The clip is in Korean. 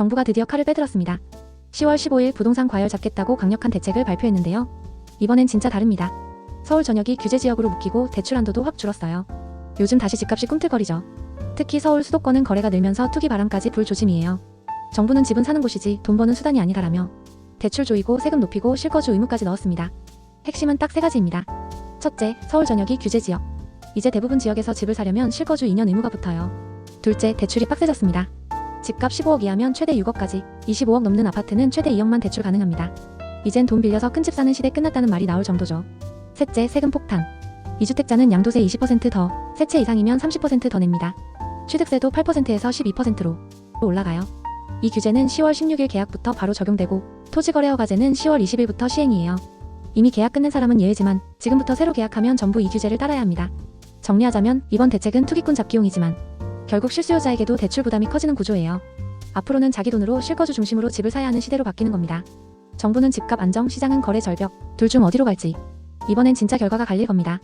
정부가 드디어 칼을 빼들었습니다. 10월 15일 부동산 과열 잡겠다고 강력한 대책을 발표했는데요. 이번엔 진짜 다릅니다. 서울 전역이 규제 지역으로 묶이고 대출 한도도 확 줄었어요. 요즘 다시 집값이 꿈틀거리죠. 특히 서울 수도권은 거래가 늘면서 투기 바람까지 불 조짐이에요. 정부는 집은 사는 곳이지 돈 버는 수단이 아니라라며 대출 조이고 세금 높이고 실거주 의무까지 넣었습니다. 핵심은 딱 세 가지입니다. 첫째, 서울 전역이 규제 지역. 이제 대부분 지역에서 집을 사려면 실거주 2년 의무가 붙어요. 둘째, 대출이 빡세졌습니다. 집값 15억 이하면 최대 6억까지, 25억 넘는 아파트는 최대 2억만 대출 가능합니다. 이젠 돈 빌려서 큰 집 사는 시대 끝났다는 말이 나올 정도죠. 셋째, 세금 폭탄. 2주택자는 양도세 20% 더, 세채 이상이면 30%더 냅니다. 취득세도 8%에서 12%로 올라가요. 이 규제는 10월 16일 계약부터 바로 적용되고 토지거래허가제는 10월 20일부터 시행이에요. 이미 계약 끝낸 사람은 예외지만 지금부터 새로 계약하면 전부 이 규제를 따라야 합니다. 정리하자면 이번 대책은 투기꾼 잡기용이지만 결국 실수요자에게도 대출 부담이 커지는 구조예요. 앞으로는 자기 돈으로 실거주 중심으로 집을 사야 하는 시대로 바뀌는 겁니다. 정부는 집값 안정, 시장은 거래 절벽, 둘 중 어디로 갈지 이번엔 진짜 결과가 갈릴 겁니다.